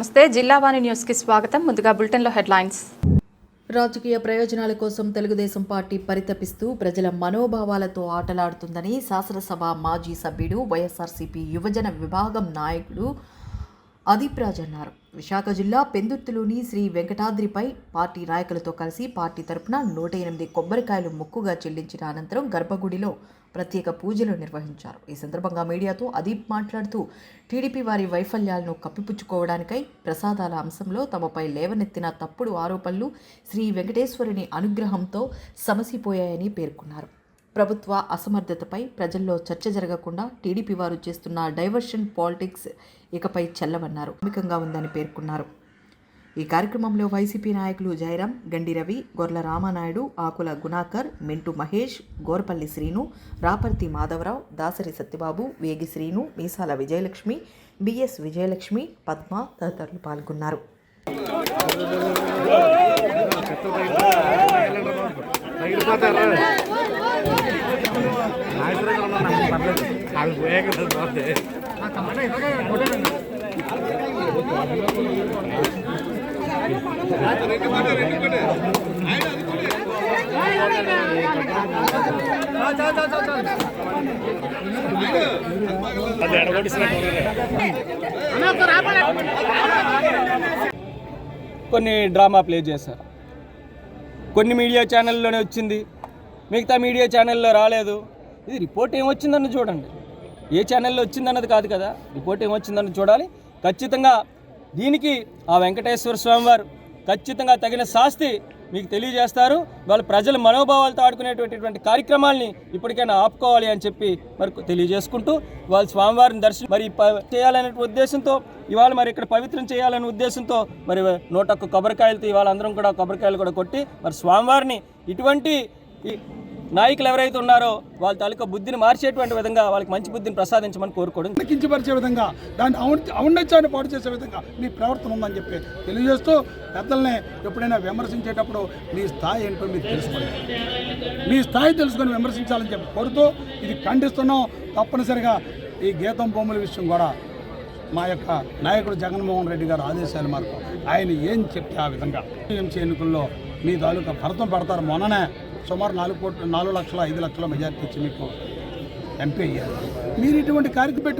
నమస్తే జిల్లావాణి న్యూస్కి స్వాగతం. ముందుగా బులెటిన్లో హెడ్లైన్స్. రాజకీయ ప్రయోజనాల కోసం తెలుగుదేశం పార్టీ పరితపిస్తూ ప్రజల మనోభావాలతో ఆటలాడుతుందని శాసనసభ మాజీ సభ్యుడు వైఎస్ఆర్సీపీ యువజన విభాగం నాయకుడు అదీప్ రాజ్ అన్నారు. విశాఖ జిల్లా పెందుర్తిలోని శ్రీ వెంకటాద్రిపై పార్టీ నాయకులతో కలిసి పార్టీ తరపున నూట ఎనిమిది కొబ్బరికాయలు మొక్కుగా చెల్లించిన అనంతరం గర్భగుడిలో ప్రత్యేక పూజలు నిర్వహించారు. ఈ సందర్భంగా మీడియాతో అదీప్ మాట్లాడుతూ టీడీపీ వారి వైఫల్యాలను కప్పిపుచ్చుకోవడానికై ప్రసాదాల అంశంలో తమపై లేవనెత్తిన తప్పుడు ఆరోపణలు శ్రీ వెంకటేశ్వరుని అనుగ్రహంతో సమసిపోయాయని పేర్కొన్నారు. ప్రభుత్వ అసమర్థతపై ప్రజల్లో చర్చ జరగకుండా టీడీపీ వారు చేస్తున్న డైవర్షన్ పాలిటిక్స్ ఇకపై చెల్లవన్నారు. అమికంగా ఉందని పేర్కొన్నారు. ఈ కార్యక్రమంలో వైసీపీ నాయకులు జయరాం గండి రవి గొర్ల రామానాయుడు ఆకుల గుణాకర్ మింటు మహేష్ గోరపల్లి శ్రీను రాపర్తి మాధవరావు దాసరి సత్యబాబు వేగి శ్రీను మీసాల విజయలక్ష్మి బిఎస్ విజయలక్ష్మి పద్మ తదితరులు పాల్గొన్నారు. అవి అది కొన్ని డ్రామా ప్లే చేశారు. కొన్ని మీడియా ఛానల్లోనే వచ్చింది. మిగతా మీడియా ఛానల్లో రాలేదు. ఇది రిపోర్ట్ ఏమొచ్చిందన్న చూడండి. ఏ ఛానల్లో వచ్చిందన్నది కాదు కదా. రిపోర్ట్ ఏమొచ్చిందన్నది చూడాలి. ఖచ్చితంగా దీనికి ఆ వెంకటేశ్వర స్వామి వారు ఖచ్చితంగా తగిన శాస్తి మీకు తెలియజేస్తారు. వాళ్ళ ప్రజల మనోభావాలతో ఆడుకునేటటువంటి కార్యక్రమాల్ని ఇప్పటికైనా ఆపుకోవాలి అని చెప్పి మరి తెలియజేసుకుంటూ వాళ్ళ స్వామివారిని దర్శనం మరి ప- చేయాలనే ఉద్దేశంతో ఇవాళ మరి ఇక్కడ పవిత్రం చేయాలనే ఉద్దేశంతో మరి నూట ఒక్క కొబ్బరికాయలతో ఇవాళ అందరం కూడా కొబ్బరికాయలు కూడా కొట్టి మరి స్వామివారిని ఇటువంటి ఈ నాయకులు ఎవరైతే ఉన్నారో వాళ్ళ తాలూకా బుద్ధిని మార్చేటువంటి విధంగా వాళ్ళకి మంచి బుద్ధిని ప్రసాదించమని కోరుకోవడం కించపరిచే విధంగా దాని ఔన్న- ఔన్నత్యాన్ని పాడు చేసే విధంగా మీ ప్రవర్తన ఉందని చెప్పి తెలియజేస్తూ పెద్దల్ని ఎప్పుడైనా విమర్శించేటప్పుడు మీ స్థాయి ఏంటో మీరు తెలుసుకోండి. మీ స్థాయి తెలుసుకొని విమర్శించాలని చెప్పి కోరుతూ ఇది ఖండిస్తున్నాం. తప్పనిసరిగా ఈ గీతం బొమ్మల విషయం కూడా మా యొక్క నాయకుడు జగన్మోహన్ రెడ్డి గారు ఆదేశాల మేరకు ఆయన ఏం చెప్తే ఆ విధంగా. టీఎంసీ ఎన్నికల్లో మీ తాలూకా భరతం పడతారు మొన్ననే. సుమారు నాలుగు కోట్ల నాలుగు లక్షల ఐదు లక్షల మెజార్టీ ఇచ్చి మీకు ఎంపీ అయ్యారు. మీరు ఇటువంటి కార్యక్రమం పెట్టుకు